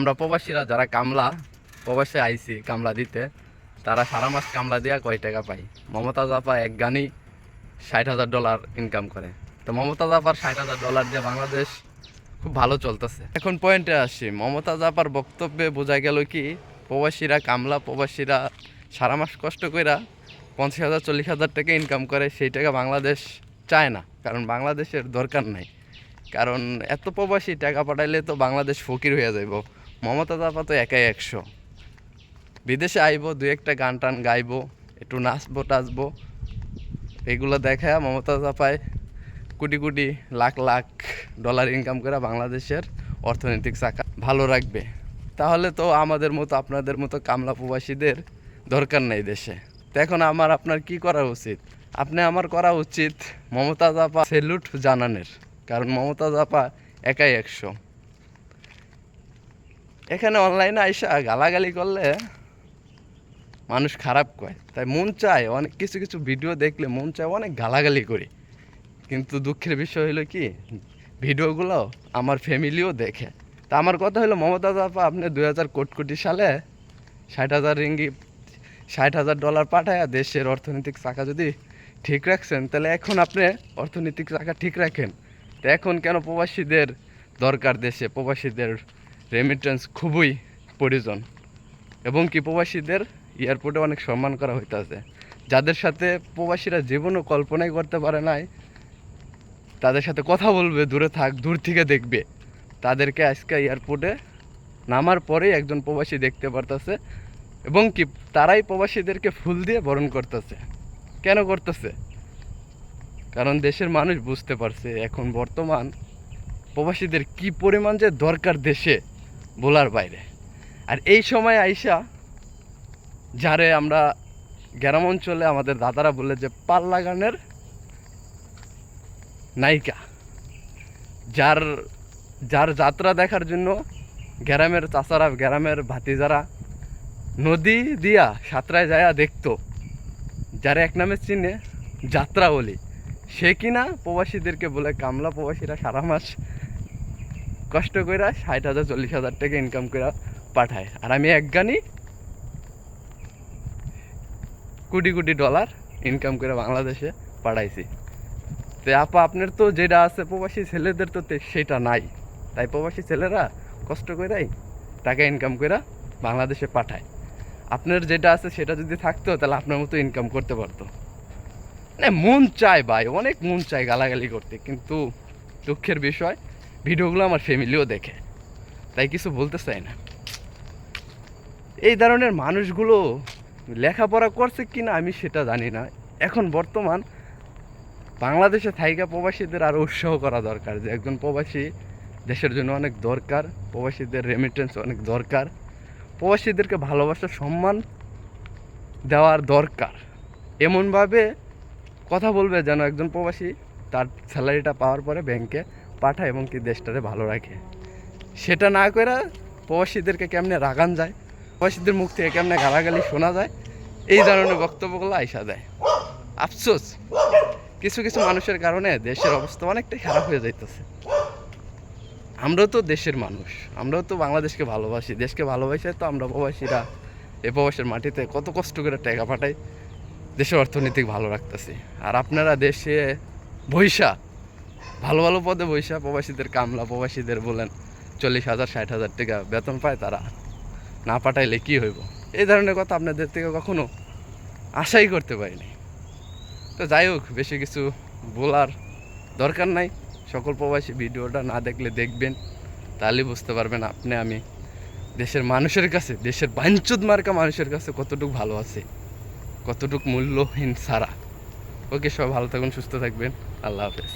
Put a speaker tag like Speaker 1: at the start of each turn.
Speaker 1: আমরা প্রবাসীরা যারা কামলা, প্রবাসে আইছি কামলা দিতে, তারা সারা মাস কামলা দিয়া কয় টাকা পাই মমতাজ আপা এক গানি ষাট হাজার ডলার ইনকাম করে। তো মমতাজ আপার ষাট হাজার ডলার দিয়ে বাংলাদেশ খুব ভালো চলতেছে। এখন পয়েন্টে আসি। মমতাজ আপার বক্তব্যে বোঝা গেল কি, প্রবাসীরা, কামলা প্রবাসীরা সারা মাস কষ্ট কইরা পঞ্চাশ হাজার, চল্লিশ হাজার টাকা ইনকাম করে, সেই টাকা বাংলাদেশ চায় না। কারণ বাংলাদেশের দরকার নাই। কারণ এত প্রবাসী টাকা পাঠাইলে তো বাংলাদেশ ফকির হয়ে যাইব। মমতা দাপা তো একাই একশো। বিদেশে আইব দু একটা গান টান গাইবো, একটু নাচবো, টাচবো। এগুলো দেখায় মমতা দাপায় কোটি কোটি লাখ লাখ ডলার ইনকাম করে বাংলাদেশের অর্থনৈতিক চাকা। ভালো রাখবে। তাহলে তো আমাদের মতো, আপনাদের মতো কামলা প্রবাসীদের দরকার নেই দেশে। তো এখন আমার, আপনার কি করা উচিত? আপনি আমার করা উচিত মমতা জাপা সেলুট জানানের। কারণ মমতা জাপা একাই একশো। এখানে অনলাইনে আইসা গালাগালি করলে মানুষ খারাপ কয়। তাই মন চায় অনেক কিছু কিছু ভিডিও দেখলে মন চায় অনেক গালাগালি করি। কিন্তু দুঃখের বিষয় হলো কি ভিডিওগুলো আমার ফ্যামিলিও দেখে। তা আমার কথা হলো মমতা দাপা আপনি দুই হাজার কোটি কোটি সালে ষাট হাজার রিঙ্গি ষাট হাজার ডলার পাঠায় দেশের অর্থনৈতিক চাকা যদি ঠিক রাখছেন, তাহলে এখন আপনি অর্থনৈতিক চাকা ঠিক রাখেন। তো এখন কেন প্রবাসীদের দরকার দেশে? প্রবাসীদের রেমিটেন্স খুবই প্রয়োজন এবং কি প্রবাসীদের এয়ারপোর্টে অনেক সম্মান করা হইতেছে। যাদের সাথে প্রবাসীরা জীবনও কল্পনাই করতে পারে নাই, তাদের সাথে কথা বলবে, দূরে থাক, দূর থেকে দেখবে। তাদেরকে আজকে এয়ারপোর্টে নামার পরেই একজন প্রবাসী দেখতে পারতেছে এবং কি তারাই প্রবাসীদেরকে ফুল দিয়ে বরণ করতেছে। কেন করতেছে? কারণ দেশের মানুষ বুঝতে পারছে এখন বর্তমান প্রবাসীদের কি পরিমাণ যে দরকার দেশে। বলার বাইরে। আর এই সময় আইসা, যারে আমরা গ্রাম অঞ্চলে আমাদের দাদারা বলে যে পাল্লা গানের নায়িকা, যার যার যাত্রা দেখার জন্য গ্রামের চাচারা, গ্রামের ভাতিজারা নদী দিয়া সাঁতরায় যায়া দেখতো, যারা এক নামে চিনে যাত্রা বলি সে কিনা প্রবাসীদেরকে বলে, কামলা প্রবাসীরা সারা মাস কষ্ট কইরা ষাট হাজার, চল্লিশ হাজার টাকা ইনকাম করে পাঠায়। আর আমি এক গানি কোটি কোটি ডলার ইনকাম করে বাংলাদেশে পাঠাইছি। তো আপা, আপনার তো যেটা আছে প্রবাসী ছেলেদের তো সেটা নাই। তাই প্রবাসী ছেলেরা কষ্ট করেই টাকা ইনকাম করে বাংলাদেশে পাঠায়। আপনার যেটা আছে সেটা যদি থাকতো, তাহলে আপনার মতো ইনকাম করতে পারতো। না মন চায় ভাই, অনেক মন চায় গালাগালি করতে। কিন্তু দুঃখের বিষয় ভিডিওগুলো আমার ফ্যামিলিও দেখে। তাই কিছু বলতে চাই না। এই ধরনের মানুষগুলো লেখাপড়া করছে কি না আমি সেটা জানি না। এখন বর্তমান বাংলাদেশে থাইকা প্রবাসীদের আরও উৎসাহ করা দরকার যে একজন প্রবাসী দেশের জন্য অনেক দরকার, প্রবাসীদের রেমিটেন্স অনেক দরকার, প্রবাসীদেরকে ভালোবাসা, সম্মান দেওয়ার দরকার। এমনভাবে কথা বলবে যেন একজন প্রবাসী তার স্যালারিটা পাওয়ার পরে ব্যাংকে পাঠায় এবং কি দেশটারে ভালো রাখে। সেটা না করে প্রবাসীদেরকে কেমনে রাগান যায়, প্রবাসীদের মুখ থেকে কেমনে গালাগালি শোনা যায়, এই ধরনের বক্তব্যগুলো আইসা দেয়। আফসোস, কিছু কিছু মানুষের কারণে দেশের অবস্থা অনেকটাই খারাপ হয়ে যাইতেছে। আমরাও তো দেশের মানুষ, আমরাও তো বাংলাদেশকে ভালোবাসি, দেশকে ভালোবাসে তো আমরা প্রবাসীরা এ প্রবাসের মাটিতে কত কষ্ট করে টাকা পাঠাই, দেশের অর্থনীতি ভালো রাখতেছি। আর আপনারা দেশে বৈশা ভালো ভালো পদে বৈশা প্রবাসীদের কামলা, প্রবাসীদের বলেন, চল্লিশ হাজার, ষাট হাজার টাকা বেতন পায় তারা। না পাঠাইলে কি হইব? এই ধরনের কথা আপনাদের থেকে কখনো আশাই করতে পারিনি। তো যাই হোক, বেশি কিছু বলার দরকার নাই। সকল প্রবাসী ভিডিওটা না দেখলে দেখবেন, তাহলে বুঝতে পারবেন আপনি আমি দেশের মানুষের কাছে, দেশের বাঞ্চুদ মার্কা মানুষের কাছে কতটুকু ভালো আছে, কতটুকু মূল্যহীন সারা। ওকে সব ভালো থাকুন, সুস্থ থাকবেন। আল্লাহ হাফেজ।